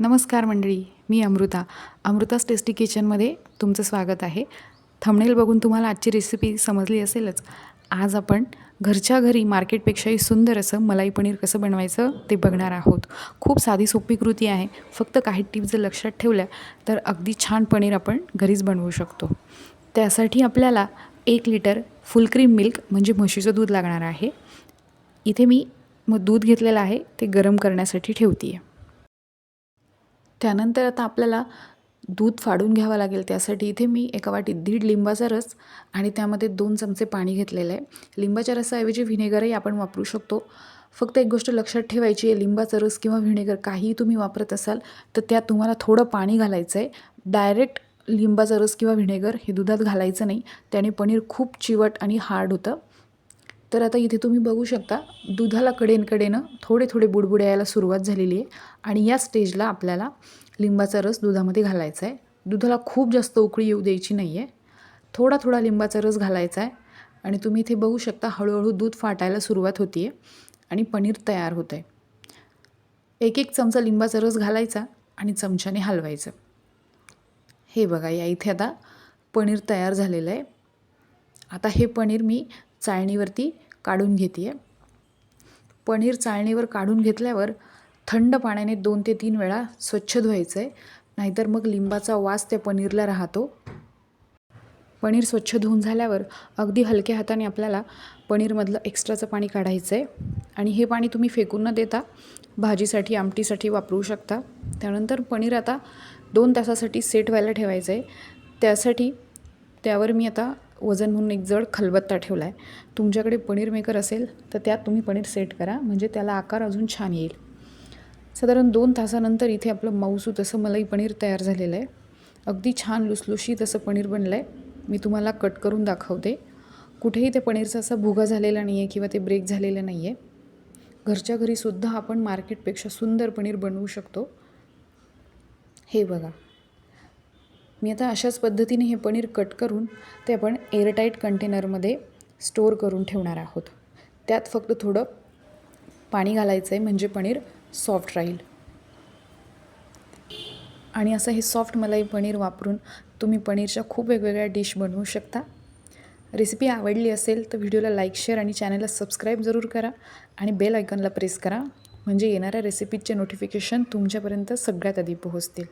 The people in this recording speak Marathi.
नमस्कार मंडळी मी अमृता. अमृतास टेस्टी किचनमध्ये तुमचं स्वागत आहे. थंबनेल बघून तुम्हाला आजची रेसिपी समजली असेलच. आज आपण घरच्या घरी मार्केटपेक्षाही सुंदर असं मलाई पनीर कसं बनवायचं ते बघणार आहोत. खूप साधी सोपी कृती आहे फक्त काही टिप्स जर लक्षात ठेवल्या तर अगदी छान पनीर आपण घरीच बनवू शकतो. त्यासाठी आपल्याला एक लिटर फुल क्रीम मिल्क म्हणजे म्हशीचं दूध लागणार आहे. इथे मी मग दूध घेतलेलं आहे ते गरम करण्यासाठी ठेवते आहे त्यानंतर आता आपल्याला दूध फाडून घ्यावं लागेल त्यासाठी इथे मी एका वाटीत दीड लिंबाचा रस आणि त्यामध्ये दोन चमचे पाणी घेतलेलं आहे. लिंबाच्या रसाऐवजी व्हिनेगरही आपण वापरू शकतो. फक्त एक गोष्ट लक्षात ठेवायची आहे लिंबाचा रस किंवा व्हिनेगर काहीही तुम्ही वापरत असाल तर त्यात तुम्हाला थोडं पाणी घालायचं आहे डायरेक्ट लिंबाचा रस किंवा व्हिनेगर हे दुधात घालायचं नाही. त्याने पनीर खूप चिवट आणि हार्ड होतं. तर आता इथे तुम्ही बघू शकता दुधाला कडेन कडेनं थोडे थोडे बुडबुडे यायला सुरुवात झालेली आहे. आणि या स्टेजला आपल्याला लिंबाचा रस दुधामध्ये घालायचा आहे. दुधाला खूप जास्त उकळी येऊ द्यायची नाही आहे थोडा थोडा लिंबाचा रस घालायचा आहे. आणि तुम्ही इथे बघू शकता हळूहळू दूध फाटायला सुरुवात होती आहे आणि पनीर तयार होतं आहे एक एक चमचा लिंबाचा रस घालायचा आणि चमच्याने हलवायचं. हे बघा या इथे आता पनीर तयार झालेलं आहे. आता हे पनीर मी चाळणीवरती काढून घेते आहे पनीर चाळणीवर काढून घेतल्यावर थंड पाण्याने दोन ते तीन वेळा स्वच्छ धुवायचं आहे नाहीतर मग लिंबाचा वास त्या पनीरला राहतो. पनीर स्वच्छ धुवून झाल्यावर अगदी हलक्या हाताने आपल्याला पनीरमधलं एक्स्ट्राचं पाणी काढायचं आहे आणि हे पाणी तुम्ही फेकून न देता भाजीसाठी आमटीसाठी वापरू शकता. त्यानंतर पनीर आता दोन तासासाठी सेट व्हायला ठेवायचं आहे त्यासाठी त्यावर मी आता वजन म्हणून एक जड खलबत्ता ठेवला आहे तुमच्याकडे पनीर मेकर असेल तर त्यात तुम्ही पनीर सेट करा म्हणजे त्याला आकार अजून छान येईल. साधारण दोन तासानंतर इथे आपलं माऊसू तसं मलाई पनीर तयार झालेलं आहे अगदी छान लुसलुशीत असं पनीर बनलं आहे मी तुम्हाला कट करून दाखवते. कुठेही ते पनीरचा असा भुगा झालेला नाही आहे किंवा ते ब्रेक झालेलं नाही आहे घरच्या घरीसुद्धा आपण मार्केटपेक्षा सुंदर पनीर बनवू शकतो. हे बघा. मी आता अशाच पद्धतीने हे पनीर कट करून ते आपण एअरटाईट कंटेनरमध्ये स्टोअर करून ठेवणार आहोत. त्यात फक्त थोडं पाणी घालायचं आहे म्हणजे पनीर सॉफ्ट राहील. आणि असं हे सॉफ्ट मलाई पनीर वापरून तुम्ही पनीरच्या खूप वेगवेगळ्या डिश बनवू शकता. रेसिपी आवडली असेल तर व्हिडिओला लाईक शेअर आणि चॅनलला सबस्क्राईब जरूर करा आणि बेल आयकॉनला प्रेस करा म्हणजे येणाऱ्या रेसिपीचे नोटिफिकेशन तुमच्यापर्यंत सगळ्यात आधी पोहोचतील.